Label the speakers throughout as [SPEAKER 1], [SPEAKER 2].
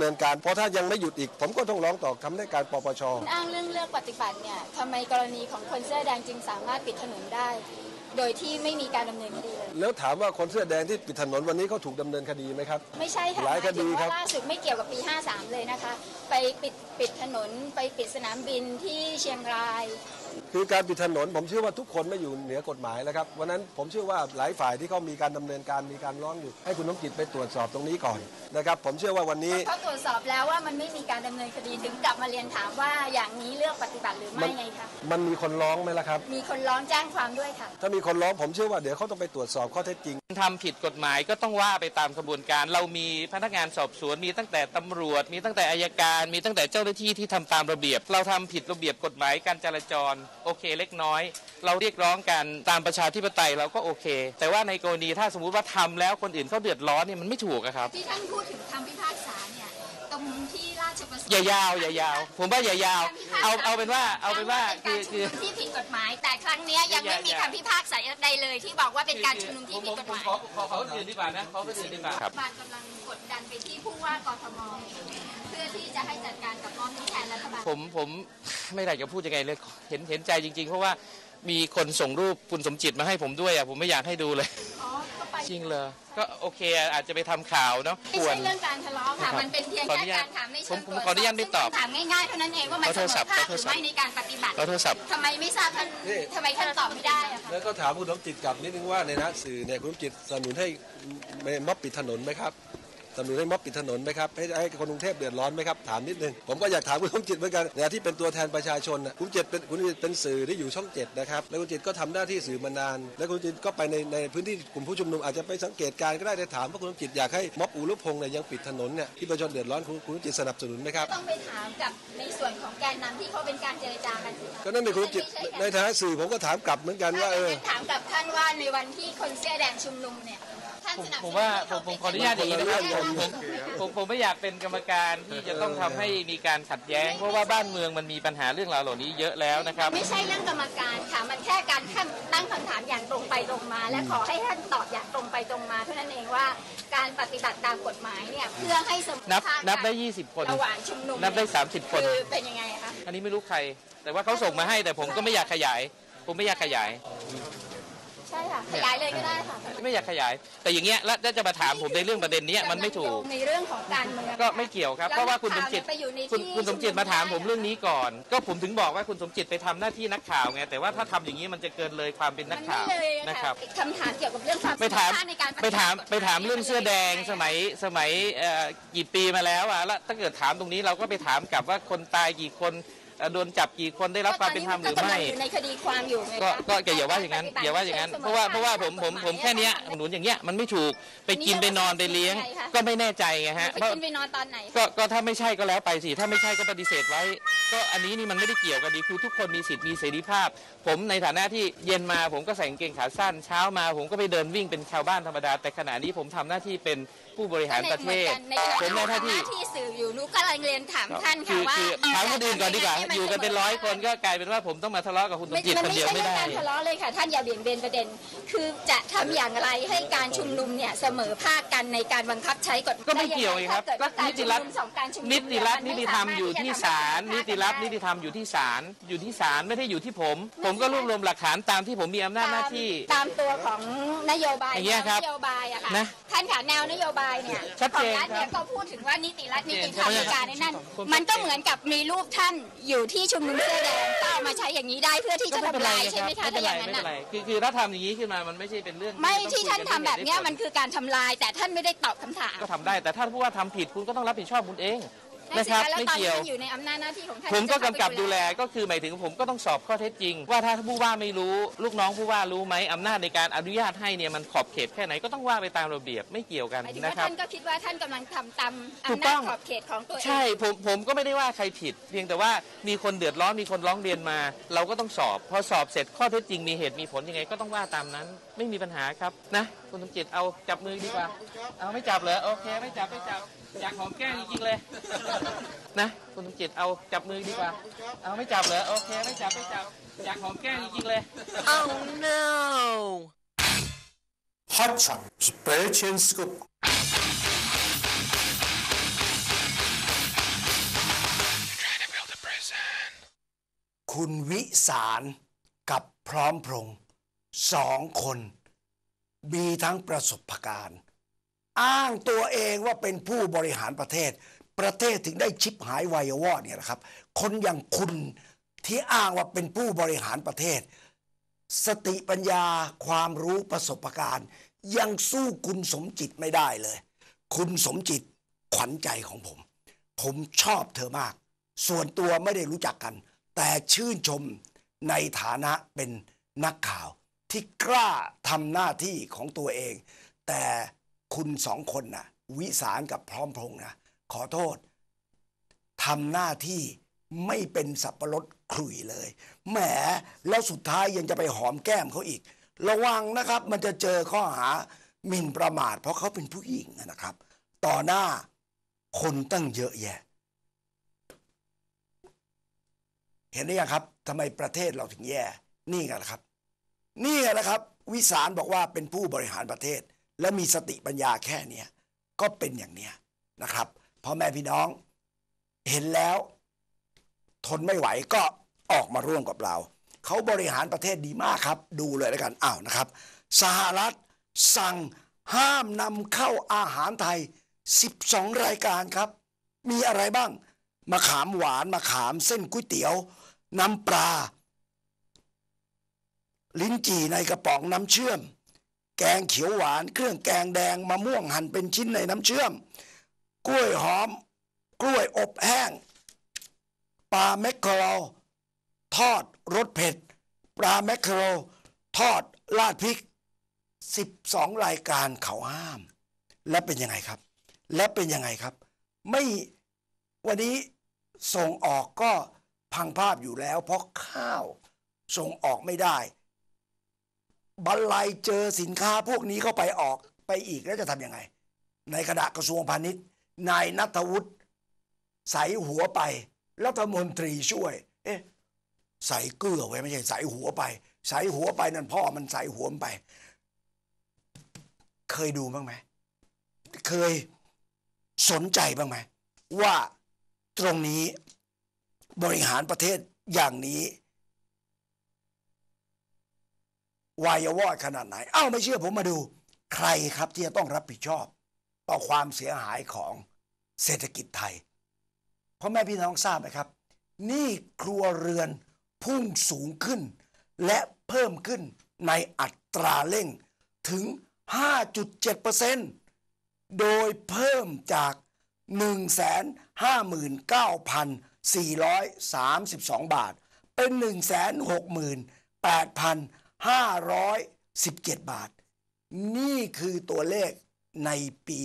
[SPEAKER 1] เนินการ เพราะถ้ายังไม่หยุดอีก ผมก็ต้องร้องต่อคำได้การปปช
[SPEAKER 2] อ้างเรื่องเลือกปฏิบัติเนี่ยทำไมกรณีของคนเสื้อแดงจึงสามารถปิดถนนได้ โดยที่ไม่มีการดำเนินคดีเลย
[SPEAKER 1] แล้วถามว่าคนเสื้อแดงที่ปิดถนนวันนี้เขาถูกดำเนินคดีไหมครับ
[SPEAKER 2] ไม่ใช่ค่ะ
[SPEAKER 1] หลายคดี
[SPEAKER 2] มถึง
[SPEAKER 1] ครับ
[SPEAKER 2] ว่าล่าสุดไม่เกี่ยวกับปี 53 เลยนะคะ ไปปิดปิดถนนไปปิดสนามบินที่เชียงราย
[SPEAKER 1] คือการปิดถนนผมเชื่อว่าทุกคนไม่อยู่เหนือกฎหมายแล้วครับวันนั้นผมเชื่อว่าหลายฝ่ายที่เขามีการดำเนินการมีการร้องอยู่ให้คุณน้ำจิตไปตรวจสอบตรงนี้ก่อนนะครับผมเชื่อว่าวันนี้
[SPEAKER 2] เขาตรวจสอบแล้วว่ามันไม่มีการดำเนินคดีถึงกลับมาเรียนถามว่าอย่างนี้เลือกปฏิบัติหรือ
[SPEAKER 1] มั
[SPEAKER 2] ไม่
[SPEAKER 1] น
[SPEAKER 2] ไงคะ
[SPEAKER 1] มันมีคนร้องไหมล่ะครับ
[SPEAKER 2] มีคนร้องแจ้งความด้วยค่ะ
[SPEAKER 1] ถ้ามีคนร้องผมเชื่อว่าเดี๋ยวเขาต้องไปตรวจสอบข้อเท็จจริง
[SPEAKER 3] ทำผิดกฎหมายก็ต้องว่าไปตามกระบวนการ เรามีพนักงานสอบสวน มีตั้งแต่ตำรวจ มีตั้งแต่อายการ มีตั้งแต่เจ้าหน้าที่ที่ทำตามระเบียบ เราทำผิดระเบียบกฎหมายการจราจรโอเคเล็กน้อย เราเรียกร้องกันตามประชาธิปไตยเราก็โอเค แต่ว่าในกรณีถ้าสมมุติว่าทำแล้วคนอื่นเขาเดือดร้อนเนี่ยมันไม่ถูกอะครับ
[SPEAKER 2] ที่ท่านพูดถึงคำพิพากษาเนี่ย ราชประสงค์
[SPEAKER 3] อย่ายาวอย่ายาว ผมว่าอย่ายาว เอาเอาเป็นว่าเอาเป็นว่าคือคือ
[SPEAKER 2] ที่ผิดกฎหมาย แต่ครั้งเนี้ยยังไม่มีคำพิพากษาใดเลย ที่บอกว่าเป็นการชุมนุมที่ผิดกฎหมาย
[SPEAKER 3] ขอขอขอคนอื่นดีกว่านะขอคนอื่นดีกว่าครับ
[SPEAKER 2] รัฐบาลกำลังกดดันไปที่ผู้ว่ากทมเพื่อที่จะให้จัดการกับมอบนี้แทนรัฐบาล
[SPEAKER 3] ผมผมไม่ได้จะพูดยังไงเลยเห็นเห็นใจจริง ๆ เพราะว่ามีคนส่งรูปคุณสมจิตมาให้ผมด้วยอะผมไม่อยากให้ดูเลย
[SPEAKER 2] อ๋อก็ไป
[SPEAKER 3] จริงเลยก็โอเคอะอาจจะไปทำข่าวเนาะ
[SPEAKER 2] ไม่
[SPEAKER 3] ควร
[SPEAKER 2] ใช่เรื่องการทะเลาะค่ะมันเป็นเพียง
[SPEAKER 3] ขออ
[SPEAKER 2] แค่
[SPEAKER 3] นุญาต
[SPEAKER 2] การถามในเชิง
[SPEAKER 3] ผมผมขออนุญาตไม่ตอบ
[SPEAKER 2] ซึ่งคำถามง่ายๆเท่านั้นเองว่ามัน
[SPEAKER 3] ขอ
[SPEAKER 2] เส
[SPEAKER 3] โท
[SPEAKER 2] ม
[SPEAKER 3] รศั
[SPEAKER 2] อ
[SPEAKER 3] พท์
[SPEAKER 2] ภาค
[SPEAKER 3] ขอ
[SPEAKER 2] ห
[SPEAKER 3] โทร
[SPEAKER 2] รือ
[SPEAKER 3] ศัพท์
[SPEAKER 2] ไม่ในการปฏิบัติ
[SPEAKER 3] ขอโทรศัพท์
[SPEAKER 2] ทำไมไม่ทราบท่าน
[SPEAKER 1] นี่
[SPEAKER 2] ทำไมท่านตอบไม่ได้อะคะ
[SPEAKER 1] แล้วก็ถามคุณน้ำจิตกลับนิดนึงว่าในหนังสื่อเนี่ยคุณน้ำจิตสนับสนุนให้ม็อบปิดถนนไหมครับ สนับสนุนให้ม็อบปิดถนนไหมครับให้ให้คนกรุงเทพเดือดร้อนไหมครับถามนิดนึงผมก็อยากถามคุณน้ำจิตเหมือนกันเนี่ยที่เป็นตัวแทนประชาชนน่ะคุณจิตเป็นคุณจิตเป็นสื่อที่อยู่ช่องเจ็ดนะครับแล้วคุณจิตก็ทำหน้าที่สื่อมานาน แล้วคุณจิตก็ไปในในพื้นที่กลุ่มผู้ชุมนุมอาจจะไปสังเกตการณ์ก็ได้แต่ถามว่าคุณน้ำจิตอยากให้ม็อบอูรุพงษ์เนี่ยยังปิดถนนเนี่ยที่ประชาชนเดือดร้อนคุณคุณน้ำจิตสนับสนุนไหมครับ
[SPEAKER 2] ต้องไปถามกับในส่วนของแกนนำที่เขาเป็นการเจรจากันสิคะ
[SPEAKER 1] ก็นั่นเป็นคุณน้ำจิตในฐานะสื่อผมก็ถามกลับเหมือนกันว่าเออ
[SPEAKER 2] ถ้าถามกับท่านว่าในวันที่คนเสื้อแดงชุมนุมเนี่ย ท่าน
[SPEAKER 3] ผม
[SPEAKER 2] สนับส
[SPEAKER 3] ผ
[SPEAKER 2] นุ
[SPEAKER 3] ม
[SPEAKER 2] น
[SPEAKER 3] ว่า
[SPEAKER 2] ให้
[SPEAKER 3] ผ
[SPEAKER 2] เขา
[SPEAKER 3] มผม
[SPEAKER 2] ปิด
[SPEAKER 3] ขออนุญาตอย่างนี้นะครับ
[SPEAKER 1] คนละเรื่อง
[SPEAKER 3] ผมผมผมไม่อยากเป็นกรรมการที่จะต้องทำให้มีการขัดแย้ง เพราะว่าบ้านเมืองมันมีปัญหาเรื่องราวเหล่านี้เยอะแล้วนะครับ
[SPEAKER 2] ไม่ใช่เรื่องกรรมการค่ะมันแค่การตั้งคำถามอย่างตรงไปตรงมา และขอให้ท่านตอบอย่างตรงไปตรงมาเท่านั้นเองว่าการปฏิบัติตามกฎหมายเนี่ยเพื่อให้สม
[SPEAKER 3] นับ
[SPEAKER 2] ภาค
[SPEAKER 3] นับได้
[SPEAKER 2] กัน
[SPEAKER 3] 20 คน
[SPEAKER 2] ระหว่างชุมนุม
[SPEAKER 3] นับได้
[SPEAKER 2] เนี่ย
[SPEAKER 3] 30 คน
[SPEAKER 2] คือเป็นยังไงคะ
[SPEAKER 3] อันนี้ไม่รู้ใคร แต่ว่าเขาส่งมาให้แต่ผมก็ไม่อยากขยาย ผมไม่อยากขยาย
[SPEAKER 2] ใช่ค่ะขยายเลยก็ได้ค่ะ
[SPEAKER 3] ไม่อยากขยาย แต่อย่างเงี้ยแล้วแล้วจะมาถามผมในเรื่องประเด็นเนี้ยมันไม่ถูก
[SPEAKER 2] ในเรื่องของการเมือง
[SPEAKER 3] ก็ไม่เกี่ยวครับเพราะว่าคุณสมจิต
[SPEAKER 2] ไปอยู่ใน
[SPEAKER 3] คุณ
[SPEAKER 2] ที่
[SPEAKER 3] คุณสมจิตมาถามผมเรื่องนี้ก่อน ก็ผมถึงบอกว่าคุณสมจิตไปทำหน้าที่นักข่าวไงแต่ว่าถ้าทำอย่างนี้มันจะเกินเลยความเป็นนักข่าว
[SPEAKER 2] มันไม่เลยอ
[SPEAKER 3] นะครับ
[SPEAKER 2] คำถามเกี่ยวกับเรื่องความ
[SPEAKER 3] ไปถาม
[SPEAKER 2] สรรถในการฏิ
[SPEAKER 3] ไป
[SPEAKER 2] บัติ
[SPEAKER 3] ถาม
[SPEAKER 2] กฎห
[SPEAKER 3] ไปถามเรื่องเสื้อแดงสมัยสมัยเอ่อกี่ปีมาแล้วอะแล้วถ้าเกิดถามตรงนี้เราก็ไปถามกลับว่าคนตายกี่คน เอ่อโดนจับกี่คนได้รับความเป็นธรรมหรือไม่
[SPEAKER 2] ก็ตนนี้นก็กำลังอยู่ในคดีความอยู่ไง
[SPEAKER 3] ก็
[SPEAKER 2] คะ
[SPEAKER 3] ก็อย่าว่าอย่างนั้นอย่าว่าอย่างนั้นเพราะว่าเพราะว่าผมผมผมแค่เนี้ยหนุนอย่างเงี้ยมันไม่ถูกไปกินไปนอนไปเลี้ยง ก็ไม่แน่ใจไงฮะ
[SPEAKER 2] ไป
[SPEAKER 3] เพราะ
[SPEAKER 2] กินไปนอนตอนไหน
[SPEAKER 3] ก็ก็ถ้าไม่ใช่ก็แล้วไปสิถ้าไม่ใช่ก็ปฏิเสธไว้ ก็อันนี้นี่มันไม่ได้เกี่ยวกันดีคือทุกคนมีสิทธิ์มีเสรีภาพ ผมในฐานะที่เย็นมาผมก็ใส่กางเกงขาสั้น เช้ามาผมก็ไปเดินวิ่งเป็นชาวบ้านธรรมดา แต่ขณะนี้ผมทำหน้าที่เป็นผู้บริหารประเทศ
[SPEAKER 2] ใน
[SPEAKER 3] ผม
[SPEAKER 2] ใน
[SPEAKER 3] ในห
[SPEAKER 2] หน้า
[SPEAKER 3] น้าที่
[SPEAKER 2] ที่สื่ออยู่นุกกำลังเรียนถามท่าน
[SPEAKER 3] คื
[SPEAKER 2] ค่ะ
[SPEAKER 3] อ
[SPEAKER 2] ว่า
[SPEAKER 3] คือถามคนอื่นก่อนดีกว่า
[SPEAKER 2] ให้มั
[SPEAKER 3] อยู่กันเป็นร้อยคนก็กลายเป็นว่าผมต้องมาทะเลาะกับคุณสม
[SPEAKER 2] ไม่
[SPEAKER 3] จิต
[SPEAKER 2] มัน
[SPEAKER 3] คน
[SPEAKER 2] ไม่
[SPEAKER 3] เดียว
[SPEAKER 2] ใช่
[SPEAKER 3] ไม่
[SPEAKER 2] เรื่อง
[SPEAKER 3] ได้
[SPEAKER 2] การทะเลาะเลยค่ะท่านอย่าเบี่ยงเบนประเด็น คือจะทำอย่างไรให้การชุมนุมเนี่ยเสมอภาคกันในการบังคับใช้กฎ
[SPEAKER 3] ก็ไม่เกี่ยวไงครับ
[SPEAKER 2] ถ้าเกิดว่า
[SPEAKER 3] ก็นิติรัฐ
[SPEAKER 2] การชุมนุมสองการชุมนุม
[SPEAKER 3] นิติรัฐ
[SPEAKER 2] เย
[SPEAKER 3] นิ
[SPEAKER 2] มั
[SPEAKER 3] ติ
[SPEAKER 2] ไม่
[SPEAKER 3] ธรรม
[SPEAKER 2] สาา
[SPEAKER 3] อยู่ที่
[SPEAKER 2] จะ
[SPEAKER 3] ศาล
[SPEAKER 2] ทำให้
[SPEAKER 3] นิติรัฐ
[SPEAKER 2] ได้
[SPEAKER 3] นิติธรรมอยู่ที่ศาลอยู่ที่ศาลไม่ได้อยู่ที่ผม ผมก็รวบรวมหลักฐานตามที่ผมมีอำนาจหน้าที่
[SPEAKER 2] ตามตัวของนโยบาย
[SPEAKER 3] อย่างเงี้ยครับ
[SPEAKER 2] แนวนโยบายอะค่ะ
[SPEAKER 3] นะ
[SPEAKER 2] ท่านค่ะแนวนโยบายเนี่ย
[SPEAKER 3] ชัด
[SPEAKER 2] ขอ
[SPEAKER 3] เจ
[SPEAKER 2] ง
[SPEAKER 3] น
[SPEAKER 2] รัฐเนี่ย
[SPEAKER 3] ครับ
[SPEAKER 2] ก็พูดถึงว่านิติรัฐนิติธรรม
[SPEAKER 3] ชัดเจน
[SPEAKER 2] ในการในนั้น
[SPEAKER 3] ผม
[SPEAKER 2] มันก็เหมือนกับมีรูปท่านอยู่ที่ชุมนุมเสื้อแดงก็เอามาใช้อย่างนี้ได้เพื่อที่
[SPEAKER 3] ก็
[SPEAKER 2] จะ
[SPEAKER 3] ไม่เป็น
[SPEAKER 2] ทำ
[SPEAKER 3] ไร
[SPEAKER 2] ลาย
[SPEAKER 3] ค
[SPEAKER 2] ใช่
[SPEAKER 3] รับ
[SPEAKER 2] ไหมคะ
[SPEAKER 3] ไม่เป็
[SPEAKER 2] ถ้านอ
[SPEAKER 3] ไร
[SPEAKER 2] ย่างนั้น
[SPEAKER 3] ไม่เป็นไร
[SPEAKER 2] น่ะ
[SPEAKER 3] คือคือถ้าทำอย่างนี้ขึ้นมามันไม่ใช่เป็นเรื่อง
[SPEAKER 2] ไม่
[SPEAKER 3] ต้อง
[SPEAKER 2] ที่ท่าน
[SPEAKER 3] คุ
[SPEAKER 2] ทำ
[SPEAKER 3] กั
[SPEAKER 2] แบบเนี้ย
[SPEAKER 3] ได้ผล
[SPEAKER 2] มันคือการทำลายแต่ท่านไม่ได้ตอบคำถาม
[SPEAKER 3] ก็ทำได้แต่ถ้าผู้ว่าทำผิดคุณก็ต้องรับผิดชอบคุณเอง
[SPEAKER 2] นั่น
[SPEAKER 3] นะ
[SPEAKER 2] สิ
[SPEAKER 3] ครับ
[SPEAKER 2] คะแล้ว
[SPEAKER 3] ไม่
[SPEAKER 2] ตอนนี้
[SPEAKER 3] เกี่ยว
[SPEAKER 2] มันอยู่ในอำนาจหน้าที่ของท่าน
[SPEAKER 3] ผมก็
[SPEAKER 2] ที่จะ
[SPEAKER 3] กำกับ
[SPEAKER 2] เข้าไป
[SPEAKER 3] ดูแลก็คือหมายถึงผมก็ต้องสอบข้อเท็จจริง ว่าถ้าผู้ว่าไม่รู้ลูกน้องผู้ว่ารู้ไหมอำนาจในการอนุญาตให้เนี่ยมันขอบเขตแค่ไหนก็ต้องว่าไปตามระเบียบไม่เกี่ยวกัน
[SPEAKER 2] หมายถึง
[SPEAKER 3] นะ
[SPEAKER 2] ว่า
[SPEAKER 3] ครับ
[SPEAKER 2] ท่านก็คิดว่าท่านกำลังทำตาม
[SPEAKER 3] ถูก
[SPEAKER 2] อำ
[SPEAKER 3] ต้
[SPEAKER 2] นา
[SPEAKER 3] อ
[SPEAKER 2] จ
[SPEAKER 3] ง
[SPEAKER 2] ขอบเขตของตัวเอง
[SPEAKER 3] ใช่ผมผมก็ไม่ได้ว่าใครผิด เพียงแต่ว่ามีคนเดือดร้อนมีคนร้องเรียนมา เราก็ต้องสอบ พอสอบเสร็จข้อเท็จจริงมีเหตุมีผลยังไงก็ต้องว่าตามนั้น ไม่มีปัญหาครับนะคุณสมจิตเอาจับมือดีกว่า เอาไม่จับเหรอโอเค ไม่จับไม่จับอยากหอมแก้มจริงๆเลยนะคุณสมจิตเอาจับมือดีกว่า เอาไม่จับเหรอโอเค ไม่จับไม่จับอยากหอมแก้มจริงๆเลย
[SPEAKER 4] Oh no
[SPEAKER 5] Hot shot spray chain scoop
[SPEAKER 4] คุณวิสารกับพร้อมพรงษ์ สองคน มีทั้งประสบการณ์ อ้างตัวเองว่าเป็นผู้บริหารประเทศ ประเทศถึงได้ชิบหายวายวอดเนี่ยนะครับ คนอย่างคุณที่อ้างว่าเป็นผู้บริหารประเทศ สติปัญญาความรู้ประสบการณ์ ยังสู้คุณสมจิตไม่ได้เลย คุณสมจิตขวัญใจของผม ผมชอบเธอมาก ส่วนตัวไม่ได้รู้จักกัน แต่ชื่นชมในฐานะเป็นนักข่าว ที่กล้าทำหน้าที่ของตัวเอง แต่คุณสองคนนะวิสารกับพร้อมพงษ์นะขอโทษทำหน้าที่ไม่เป็นสับปะรดขลุ่ยเลยแหมแล้วสุดท้ายยังจะไปหอมแก้มเขาอีก ระวังนะครับมันจะเจอข้อหาหมิ่นประมาท เพราะเขาเป็นผู้หญิงนะครับ ต่อหน้าคนตั้งเยอะแยะ เห็นได้ยังครับทำไมประเทศเราถึงแย่ นี่ไงล่ะครับ นี่ไงนะครับ วิสารบอกว่าเป็นผู้บริหารประเทศ และมีสติปัญญาแค่เนี้ยก็เป็นอย่างเนี้ยนะครับพ่อแม่พี่น้อง เห็นแล้ว ทนไม่ไหวก็ออกมาร่วมกับเรา เขาบริหารประเทศดีมากครับ ดูเลยแล้วกันอ้าวนะครับ สหรัฐสั่งห้ามนำเข้าอาหารไทย 12 รายการครับ มีอะไรบ้างมะขามหวานมะขามเส้นก๋วยเตี๋ยว น้ำปลา ลิ้นจี่ในกระป๋องน้ำเชื่อม แกงเขียวหวาน เครื่องแกงแดงมะม่วงหั่นเป็นชิ้นในน้ำเชื่อม กล้วยหอม กล้วยอบแห้ง ปลาแมคเคอเรลทอดรสเผ็ด ปลาแมคเคอเรลทอดราดพริก 12 รายการเขาห้าม และเป็นยังไงครับ และเป็นยังไงครับ ไม่วันนี้ส่งออกก็พังภาพอยู่แล้ว เพราะข้าวส่งออกไม่ได้ บันไลเจอสินค้าพวกนี้เข้าไปออกไปอีกแล้วจะทำยังไง ในขณะกระทรวงพาณิชย์นายนัทวุฒิใส่หัวไปรัฐมนตรีช่วย เอ๊ะใส่เกลือไว้ไม่ใช่ใส่หัวไป ใส่หัวไปนั่นพ่อมันใส่หัวมันไป เคยดูบ้างไหมเคยสนใจบ้างไหมว่าตรงนี้บริหารประเทศอย่างนี้ วายวอดขนาดไหน เอ้าไม่เชื่อผมมาดู ใครครับที่จะต้องรับผิดชอบ ต่อความเสียหายของเศรษฐกิจไทยพ่อแม่พี่น้องทราบไหมครับ นี่ครัวเรือนพุ่งสูงขึ้น และเพิ่มขึ้นในอัตราเร่งถึง 5.7%โดยเพิ่มจาก 159,432 บาท เป็น 517 บาท นี่คือตัวเลขในปี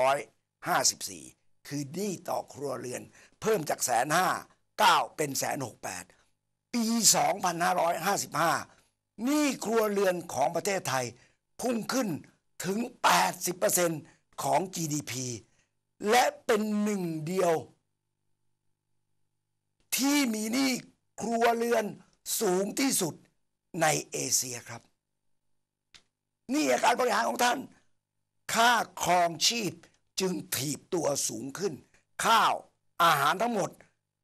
[SPEAKER 4] 2554 คือหนี้ต่อครัวเรือน เพิ่มจากแสนห้าเก้าเป็นแสนหกแปดปี 2555 หนี้ครัวเรือนของประเทศไทย พุ่งขึ้นถึง 80%ของ GDP และเป็นหนึ่งเดียว ที่มีหนี้ครัวเรือน สูงที่สุดในเอเชียครับ นี่อาการบริหารของท่าน ค่าครองชีพจึงถีบตัวสูงขึ้น ข้าวอาหารทั้งหมด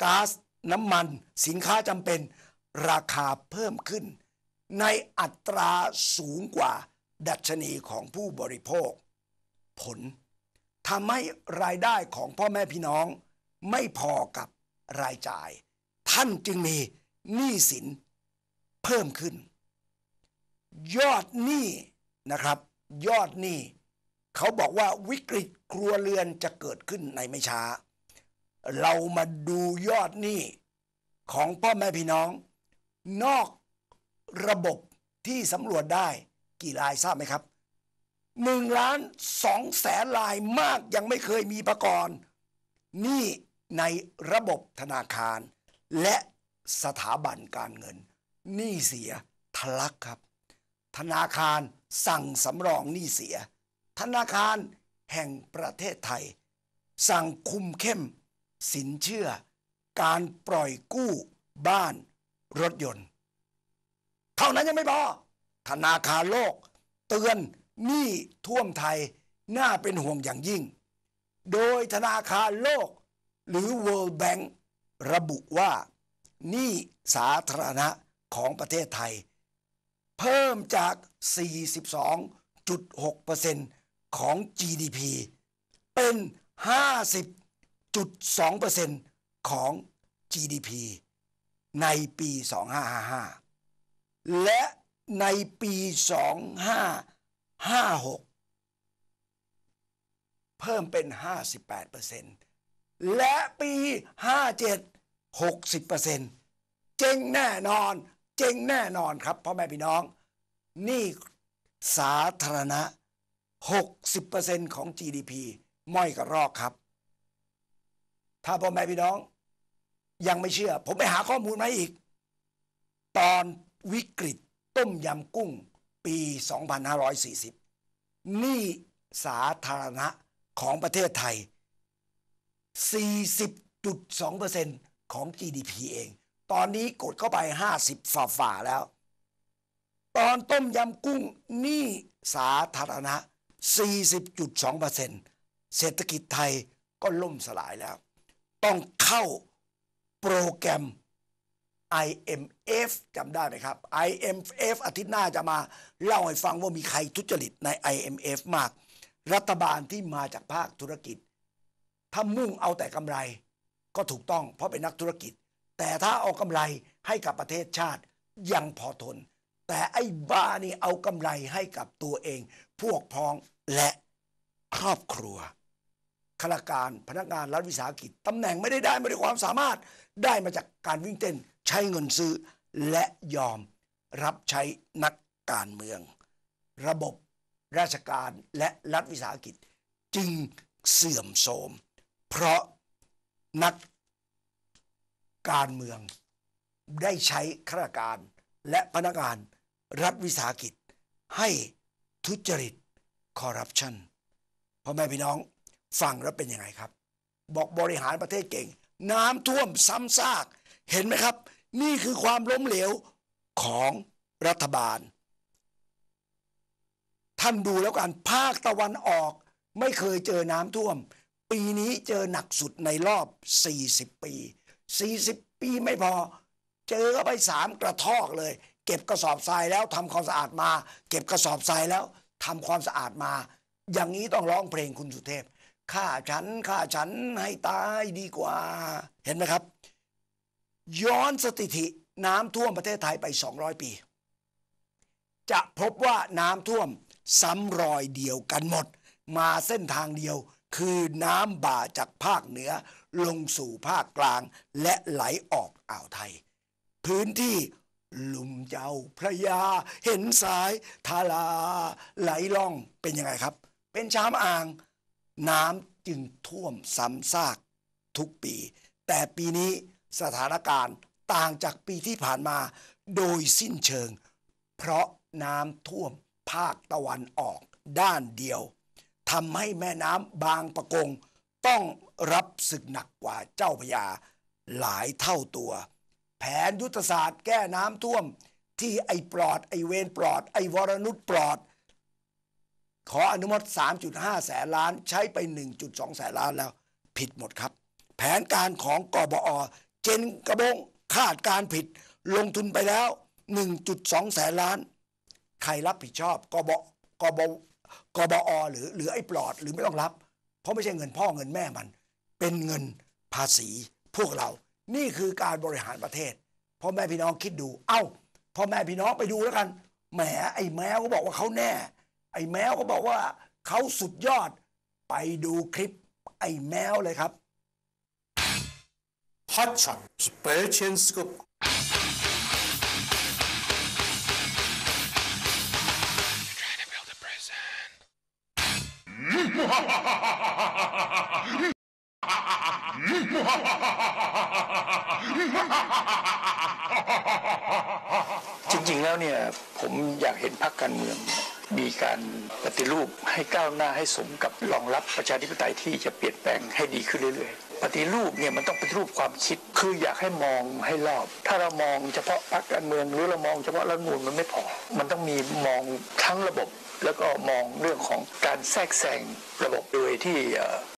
[SPEAKER 4] ก๊าซน้ำมัน สินค้าจำเป็นราคาเพิ่มขึ้น ในอัตราสูงกว่าดัชนีของผู้บริโภค ผลทำให้รายได้ของพ่อแม่พี่น้อง ไม่พอกับรายจ่าย ท่านจึงมี หนี้สินเพิ่มขึ้น ยอดหนี้นะครับ ยอดหนี้เขาบอกว่าวิกฤตครัวเรือนจะเกิดขึ้นในไม่ช้า เรามาดูยอดหนี้ของพ่อแม่พี่น้อง นอกระบบที่สำรวจได้กี่รายทราบไหมครับหนึ่งล้านสองแสนลายมากยังไม่เคยมีประกรหนี้ในระบบธนาคาร และ สถาบันการเงินหนี้เสียทะลักครับ ธนาคารสั่งสำรองหนี้เสีย ธนาคารแห่งประเทศไทย สั่งคุมเข้ม สินเชื่อ การปล่อยกู้บ้านรถยนต์ เท่านั้นยังไม่พอธนาคารโลก เตือนหนี้ท่วมไทยน่าเป็นห่วงอย่างยิ่ง โดยธนาคารโลก หรือ World Bank ระบุว่า หนี้สาธารณะของประเทศไทย เพิ่มจาก 42.6%ของ GDP เป็น 50.2%ของ GDP ในปี 2555 และในปี 2556 เพิ่มเป็น 58%และปี 57 60%เจ๊งแน่นอน เจ๊งแน่นอนครับพ่อแม่พี่น้อง นี่สาธารณะ 60%ของ GDP ม่อยกระรอกครับ ถ้าพ่อแม่พี่น้อง ยังไม่เชื่อ ผมไปหาข้อมูลมาอีก ตอนวิกฤตต้มยำกุ้งปี 2540หนี่สาธารณะของประเทศไทย 40.2% ของ GDP เอง ตอนนี้กดเข้าไป 50 ฝ่าฝ่าแล้ว ตอนต้มยำกุ้งหนี้สาธารณะ 40.2%เศรษฐกิจไทยก็ล่มสลายแล้ว ต้องเข้าโปรแกรม IMF จำได้ไหมครับ IMF อาทิตย์หน้าจะมาเล่าให้ฟังว่ามีใครทุจริตใน IMF มาก รัฐบาลที่มาจากภาคธุรกิจ ถ้ามุ่งเอาแต่กำไร ก็ถูกต้องเพราะเป็นนักธุรกิจ แต่ถ้าเอากำไรให้กับประเทศชาติยังพอทน แต่ไอ้บ้านี่เอากำไรให้กับตัวเอง พวกพ้องและครอบครัวข้าราชการพนักงานรัฐวิสาหกิจตำแหน่งไม่ได้ได้มาด้วยความสามารถได้มาจากการวิ่งเต้นใช้เงินซื้อและยอมรับใช้นักการเมือง ระบบราชการและรัฐวิสาหกิจ จึงเสื่อมโทรม เพราะ นักการเมืองได้ใช้ข้าราชการและพนักงานรัฐวิสาหกิจ ให้ทุจริตคอร์รัปชันพ่อแม่พี่น้องฟังแล้วเป็นยังไงครับ บอกบริหารประเทศเก่ง น้ำท่วมซ้ำซาก เห็นไหมครับ นี่คือความล้มเหลวของรัฐบาล ท่านดูแล้วกันภาคตะวันออกไม่เคยเจอน้ำท่วม ปีนี้เจอหนักสุดในรอบ 40 ปี 40 ปีไม่พอ เจอไปสามกระทอกเลย เก็บกระสอบทรายแล้วทำความสะอาดมา เก็บกระสอบทรายแล้วทำความสะอาดมา อย่างนี้ต้องร้องเพลงคุณสุเทพฆ่าฉันฆ่าฉันให้ตายดีกว่า เห็นไหมครับ ย้อนสถิติน้ำท่วมประเทศไทยไป 200 ปี จะพบว่าน้ำท่วมซ้ำรอยเดียวกันหมด มาเส้นทางเดียว คือน้ำบ่าจากภาคเหนือลงสู่ภาคกลางและไหลออกอ่าวไทย พื้นที่ลุมเจ้าพระยา เห็นสายทาราไหลล่องเป็นยังไงครับ เป็นชามอ่าง น้ำจึงท่วมซ้ำซากทุกปี แต่ปีนี้สถานการณ์ต่างจากปีที่ผ่านมาโดยสิ้นเชิง เพราะน้ำท่วมภาคตะวันออกด้านเดียว ทำให้แม่น้ำบางปะกง ต้องรับศึกหนักกว่าเจ้าพยาหลายเท่าตัว แผนยุทธศาสตร์แก้น้ำท่วม ที่ไอ้ปลอด ไอ้เวนปลอด ไอ้วรนุชปลอด ขออนุมัติ 3.5 แสนล้านใช้ไป 1.2 แสนล้านแล้ว ผิดหมดครับ แผนการของกบอเจนกระบงคาดการผิด ลงทุนไปแล้ว 1.2 แสนล้าน ใครรับผิดชอบกบกบ กบอหรือหรือไอ้ปลอดหรือไม่ต้องรับ เพราะไม่ใช่เงินพ่อเงินแม่มัน เป็นเงินภาษีพวกเรา นี่คือการบริหารประเทศพ่อแม่พี่น้องคิดดู เอา้าพ่อแม่พี่น้องไปดูแล้วกันแหมไอ้แมวก็บอกว่าเขาแน่ ไอ้แมวก็บอกว่าเขาสุดยอด ไปดูคลิปไอ้แมวเลยครับ
[SPEAKER 5] Hot Shot Special
[SPEAKER 6] Scoop จริงๆแล้วเนี่ยผมอยากเห็นพรรคการเมือง มีการปฏิรูปให้ก้าวหน้าให้สมกับรองรับประชาธิปไตยที่จะเปลี่ยนแปลงให้ดีขึ้นเรื่อยๆ ปฏิรูปเนี่ยมันต้องปฏิรูปความคิดคืออยากให้มองให้รอบ ถ้าเรามองเฉพาะพรรคการเมืองหรือเรามองเฉพาะรัฐมนูลมันไม่พอ มันต้องมีมองทั้งระบบ แล้วก็มองเรื่องของการแทรกแซงระบบโดยที่